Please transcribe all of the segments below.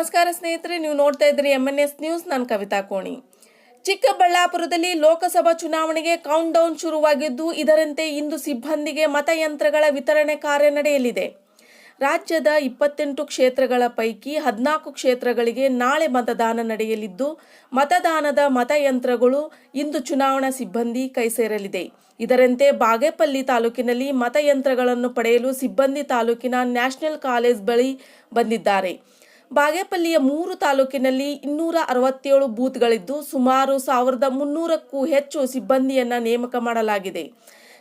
ನಮಸ್ಕಾರ ಸ್ನೇಹಿತರೆ, ನೀವು ನೋಡ್ತಾ ಇದ್ರಿ ಎಂ ಎನ್ ಎಸ್ ನ್ಯೂಸ್ ನಾನು ಕವಿತಾ ಕೋಣಿ. ಚಿಕ್ಕಬಳ್ಳಾಪುರದಲ್ಲಿ ಲೋಕಸಭಾ ಚುನಾವಣೆಗೆ ಕೌಂಟ್ ಡೌನ್ ಶುರುವಾಗಿದ್ದು, ಇದರಂತೆ ಇಂದು ಸಿಬ್ಬಂದಿಗೆ ಮತಯಂತ್ರಗಳ ವಿತರಣೆ ಕಾರ್ಯ ನಡೆಯಲಿದೆ. ರಾಜ್ಯದ ಇಪ್ಪತ್ತೆಂಟು ಕ್ಷೇತ್ರಗಳ ಪೈಕಿ ಹದಿನಾಲ್ಕು ಕ್ಷೇತ್ರಗಳಿಗೆ ನಾಳೆ ಮತದಾನ ನಡೆಯಲಿದ್ದು, ಮತದಾನದ ಮತಯಂತ್ರಗಳು ಇಂದು ಚುನಾವಣಾ ಸಿಬ್ಬಂದಿ ಕೈ ಸೇರಲಿದೆ. ಇದರಂತೆ ಬಾಗೇಪಲ್ಲಿ ತಾಲೂಕಿನಲ್ಲಿ ಮತಯಂತ್ರಗಳನ್ನು ಪಡೆಯಲು ಸಿಬ್ಬಂದಿ ತಾಲೂಕಿನ ನ್ಯಾಷನಲ್ ಕಾಲೇಜ್ ಬಳಿ ಬಂದಿದ್ದಾರೆ. ಬಾಗೇಪಲ್ಲಿಯ ಮೂರು ತಾಲೂಕಿನಲ್ಲಿ ಇನ್ನೂರ ಅರವತ್ತೇಳು ಬೂತ್ಗಳಿದ್ದು ಸುಮಾರು ಸಾವಿರದ ಮುನ್ನೂರಕ್ಕೂ ಹೆಚ್ಚು ಸಿಬ್ಬಂದಿಯನ್ನು ನೇಮಕ ಮಾಡಲಾಗಿದೆ.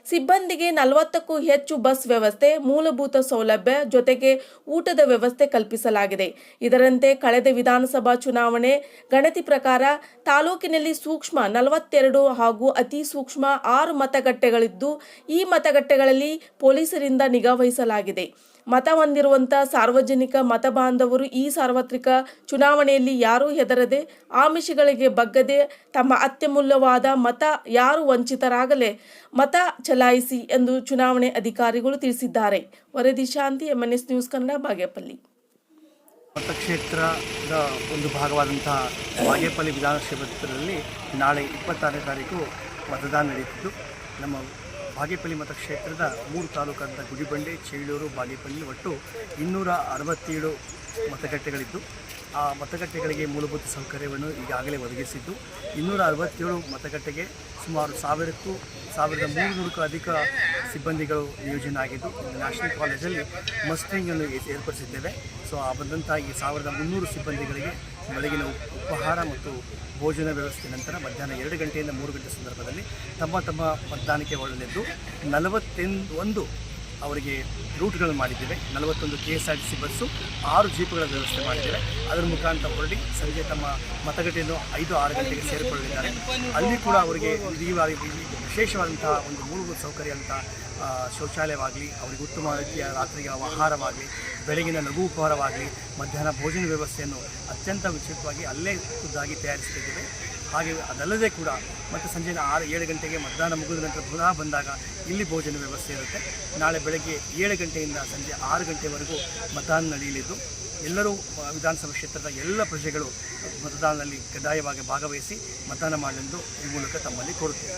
ಸಿಬ್ಬಂದಿಗೆ ನಲವತ್ತಕ್ಕೂ ಹೆಚ್ಚು ಬಸ್ ವ್ಯವಸ್ಥೆ, ಮೂಲಭೂತ ಸೌಲಭ್ಯ ಜೊತೆಗೆ ಊಟದ ವ್ಯವಸ್ಥೆ ಕಲ್ಪಿಸಲಾಗಿದೆ. ಇದರಂತೆ ಕಳೆದ ವಿಧಾನಸಭಾ ಚುನಾವಣೆ ಗಣತಿ ಪ್ರಕಾರ ತಾಲೂಕಿನಲ್ಲಿ ಸೂಕ್ಷ್ಮ ನಲವತ್ತೆರಡು ಹಾಗೂ ಅತಿ ಸೂಕ್ಷ್ಮ ಆರು ಮತಗಟ್ಟೆಗಳಿದ್ದು ಈ ಮತಗಟ್ಟೆಗಳಲ್ಲಿ ಪೊಲೀಸರಿಂದ ನಿಗಾ ವಹಿಸಲಾಗಿದೆ. ಮತ ಹೊಂದಿರುವಂಥ ಸಾರ್ವಜನಿಕ ಮತ ಬಾಂಧವರು ಈ ಸಾರ್ವತ್ರಿಕ ಚುನಾವಣೆಯಲ್ಲಿ ಯಾರೂ ಹೆದರದೆ ಆಮಿಷಗಳಿಗೆ ಬಗ್ಗದೆ ತಮ್ಮ ಅತ್ಯಮೂಲ್ಯವಾದ ಮತ ಯಾರು ವಂಚಿತರಾಗಲೇ ಮತ ಚಲಾಯಿಸಿ ಎಂದು ಚುನಾವಣೆ ಅಧಿಕಾರಿಗಳು ತಿಳಿಸಿದ್ದಾರೆ. ವರದಿ ಶಾಂತಿ ಎಂಎನ್ಎಸ್ ನ್ಯೂಸ್ ಕನ್ನಡ, ಬಾಗೇಪಲ್ಲಿ. ಮತಕ್ಷೇತ್ರದ ಒಂದು ಭಾಗವಾದಂತಹ ಬಾಗೇಪಲ್ಲಿ ವಿಧಾನಸಭಾ ನಾಳೆ ಇಪ್ಪತ್ತಾರನೇ ತಾರೀಕು ಮತದಾನ ನಡೆಯುತ್ತಿದ್ದು, ನಮ್ಮ ಬಾಗೇಪಲ್ಲಿ ಮತಕ್ಷೇತ್ರದ ಮೂರು ತಾಲೂಕಾದ ಗುಡಿಬಂಡೆ ಚೇಳೂರು ಬಾಗೇಪಲ್ಲಿ ಒಟ್ಟು ಇನ್ನೂರ ಅರವತ್ತೇಳು ಮತಗಟ್ಟೆಗಳಿದ್ದು, ಆ ಮತಗಟ್ಟೆಗಳಿಗೆ ಮೂಲಭೂತ ಸೌಕರ್ಯವನ್ನು ಈಗಾಗಲೇ ಒದಗಿಸಿದ್ದು, ಇನ್ನೂರ ಅರವತ್ತೇಳು ಮತಗಟ್ಟೆಗೆ ಸುಮಾರು ಸಾವಿರಕ್ಕೂ, ಸಾವಿರದ ಮೂರುನೂರಕ್ಕೂ ಅಧಿಕ ಸಿಬ್ಬಂದಿಗಳು ನಿಯೋಜನೆ ಆಗಿದ್ದು ನ್ಯಾಷನಲ್ ಕಾಲೇಜಲ್ಲಿ ಮಸ್ಟಿಂಗನ್ನು ಏರ್ಪಡಿಸಿದ್ದೇವೆ. ಸೊ ಆ ಬಂದಂಥ ಈ ಸಾವಿರದ ಮುನ್ನೂರು ಸಿಬ್ಬಂದಿಗಳಿಗೆ ಬೆಳಗಿನ ಉಪಹಾರ ಮತ್ತು ಭೋಜನ ವ್ಯವಸ್ಥೆ ನಂತರ ಮಧ್ಯಾಹ್ನ ಎರಡು ಗಂಟೆಯಿಂದ ಮೂರು ಗಂಟೆ ಸಂದರ್ಭದಲ್ಲಿ ತಮ್ಮ ತಮ್ಮ ಮತದಾನಕ್ಕೆ ಒಳನೆದ್ದು ನಲವತ್ತೆಂದು ಒಂದು ಅವರಿಗೆ ರೂಟ್ಗಳನ್ನು ಮಾಡಿದ್ದೇವೆ. ನಲವತ್ತೊಂದು K S R T C bus, ಆರು ಜೀಪ್ಗಳ ವ್ಯವಸ್ಥೆ ಮಾಡಿದ್ದೇವೆ. ಅದರ ಮುಖಾಂತರ ಹೊರಡಿ ಸಂಜೆ ತಮ್ಮ ಮತಗಟ್ಟೆಯನ್ನು ಐದು, ಆರು ಗಂಟೆಗೆ ಸೇರಿಕೊಳ್ಳಲಿದ್ದಾರೆ. ಅಲ್ಲಿ ಕೂಡ ಅವರಿಗೆ ವಿಧಿವಾಗಿ ವಿಶೇಷವಾದಂತಹ ಒಂದು ಮೂಲಭೂತ ಸೌಕರ್ಯ ಅಂತ ಶೌಚಾಲಯವಾಗಲಿ, ಅವರಿಗೆ ಉತ್ತಮ ರೀತಿಯ ರಾತ್ರಿಗೆ ಆಹಾರವಾಗಲಿ, ಬೆಳಗಿನ ಲಘು ಉಪಹಾರವಾಗಲಿ, ಮಧ್ಯಾಹ್ನ ಭೋಜನ ವ್ಯವಸ್ಥೆಯನ್ನು ಅತ್ಯಂತ ವಿಚಿತ್ರವಾಗಿ ಅಲ್ಲೇ ಖುದ್ದಾಗಿ ತಯಾರಿಸ್ತಿದ್ದೇವೆ ಹಾಗೆ ಅದಲ್ಲದೆ ಕೂಡ ಮತ್ತು ಸಂಜೆ ಆರು ಏಳು ಗಂಟೆಗೆ ಮತದಾನ ಮುಗಿದ ನಂತರ ಪುನಃ ಬಂದಾಗ ಇಲ್ಲಿ ಭೋಜನ ವ್ಯವಸ್ಥೆ ಇರುತ್ತೆ. ನಾಳೆ ಬೆಳಗ್ಗೆ ಏಳು ಗಂಟೆಯಿಂದ ಸಂಜೆ ಆರು ಗಂಟೆವರೆಗೂ ಮತದಾನ ನಡೆಯಲಿದ್ದು, ಎಲ್ಲರೂ ವಿಧಾನಸಭಾ ಕ್ಷೇತ್ರದ ಎಲ್ಲ ಪ್ರಜೆಗಳು ಮತದಾನದಲ್ಲಿ ಕಡ್ಡಾಯವಾಗಿ ಭಾಗವಹಿಸಿ ಮತದಾನ ಮಾಡಲೆಂದು ಈ ಮೂಲಕ ತಮ್ಮಲ್ಲಿ ಕೋರುತ್ತೇವೆ.